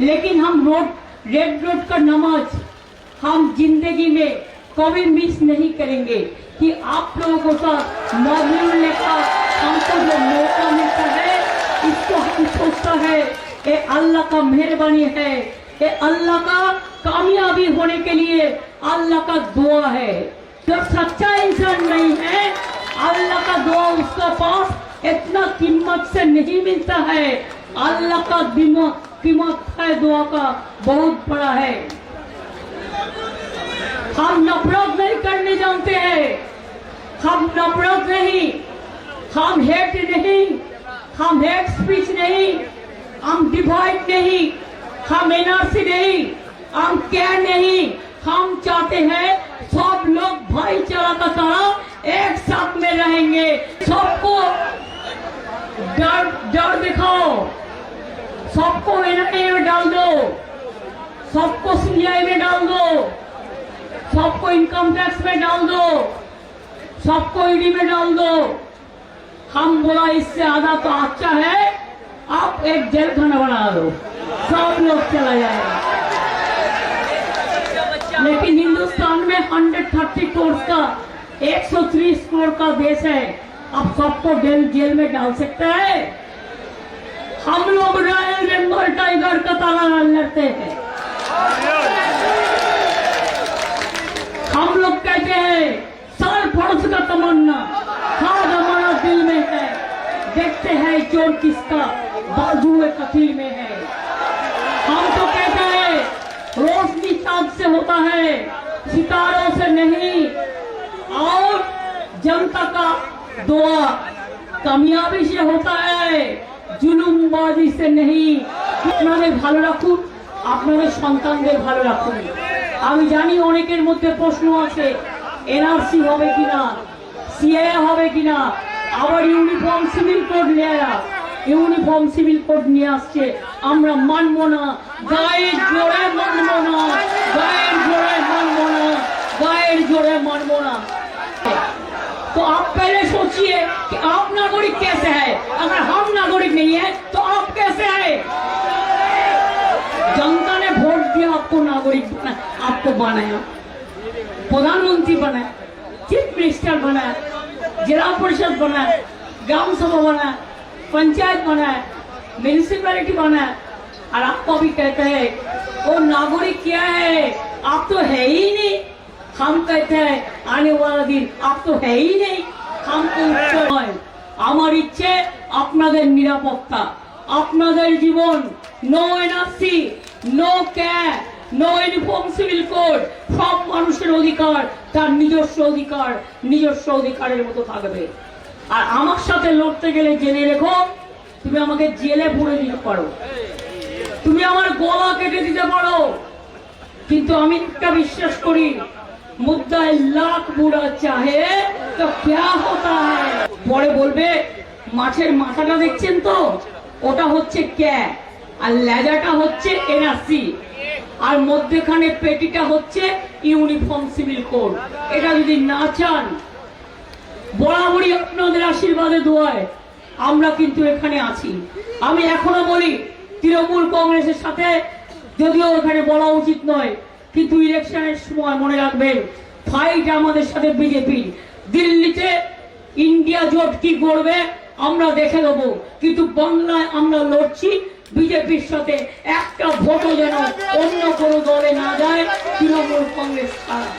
लेकिन हम road, red road का नमाज़ हम ज़िंदगी में कभी मिस नहीं करेंगे कि आप लोगों को साथ मौजूद लेखा हमको जो मौका मिलता है। इसको हम सोचता है ये अल्लाह का मेहरबानी है। ये अल्लाह का कामयाबी होने के लिए अल्लाह का दुआ है। जो सच्चा इंसान नहीं है, अल्लाह का दुआ उसका पास इतना कीमत से नहीं मिलता है। अल्लाह का दिमाग कीमत है दुआ का बहुत बड़ा है। हम नफरत नहीं करने जानते हैं। हम नफरत नहीं। हम हेट नहीं। हम हेट स्पीच नहीं। हम डिवाइड नहीं। हम एनआरसी नहीं। हम क्या नहीं। हम चाहते हैं सब लोग भाईचारा का तरह एक साथ में रहेंगे। सबको डर डर दिखाओ। सबको एनआईए में डाल दो। सबको सीबीआई में डाल दो। सबको इनकम टैक्स में डाल दो। सबको ईडी में डाल दो। हम बोला, इससे आधा तो अच्छा है, आप एक जेल खाना बना दो। सब लोग चला जाएगा। लेकिन हिंदुस्तान में 130 करोड़ का 130 करोड़ का देश है। आप सबको जेल में डाल सकता है। हम लोग रॉयल बंगाल टाइगर का ताला लड़ते हैं। हम लोग कहते हैं, साल फ़र्ज़ का तमन्ना खाद हमारा दिल में है। देखते हैं चोर किसका बाजू कथील में है। हम तो कहते हैं, रोशनी चाँद से होता है, सितारों से नहीं। और जनता का दुआ, कामयाबी से होता है। জুলুমবাজি সে নেই আপনাদের ভালো রাখুন আপনাদের সন্তানদের ভালো রাখুন আমি জানি অনেকের মধ্যে প্রশ্ন আছে এনআরসি হবে কিনা সিএ হবে কিনা আবার ইউনিফর্ম সিভিল কোড নেয়া ইউনিফর্ম সিভিল কোড নিয়ে আসছে আমরা মানবো না গায়ের জোরে মানবো না গায়ের জোরে মানবো না গায়ের জোরে মানবো না तो आप पहले सोचिए कि आप नागरिक कैसे है अगर आपको बनाया प्रधानमंत्री बनाया चीफ मिनिस्टर बनाया जिला परिषद बनाया ग्राम सभा बनाया पंचायत बनाया म्यूनिसिपैलिटी बनाया और आपको अभी कहते हैं वो नागरिक क्या है आप तो है ही नहीं हम कहते हैं आने वाला दिन आप तो है ही नहीं हमको উত্তর নয় আমার ইচ্ছে আপনাদের নিরাপত্তা আপনাদের জীবন নো এনআরসি নো ক্যা সব মানুষের অধিকার, তার নিজস্ব অধিকার, নিজস্ব অধিকারের মতো থাকবে। আর আমার সাথে লড়তে গেলে জেনে রেখো, তুমি আমাকে জেলে ভরে দিতে পারো। তুমি আমার গলা কেটে দিতে পারো। কিন্তু আমি একটা বিশ্বাস করি লাখ বুড়া চাহে তো ক্যা হতা পরে বলবে, মাছের মাথাটা দেখছেন তো? ওটা হচ্ছে ক্যা, আর লেজাটা হচ্ছে এনআরসি। আর মধ্যেখানে পেটিটা হচ্ছে ইউনিফর্ম সিভিল কোড। এটা যদি না চান, বরাবরই আপনাদের আশীর্বাদে দোয়ায় আমরা কিন্তু এখানে আছি। আমি এখনও বলি, তৃণমূল কংগ্রেসের সাথে যদিও এখানে বলা উচিত নয়, কিন্তু ইলেকশনের সময় মনে রাখবেন ফাইট আমাদের সাথে বিজেপি দিল্লিতে ইন্ডিয়া জোট কি করবে? আমরা দেখে দেব কিন্তু বাংলায় আমরা লড়ছি, বিজেপির সাথে একটা ভোটও যেন অন্য কোনো দলে না যায়, তৃণমূল কংগ্রেস ছাড়া।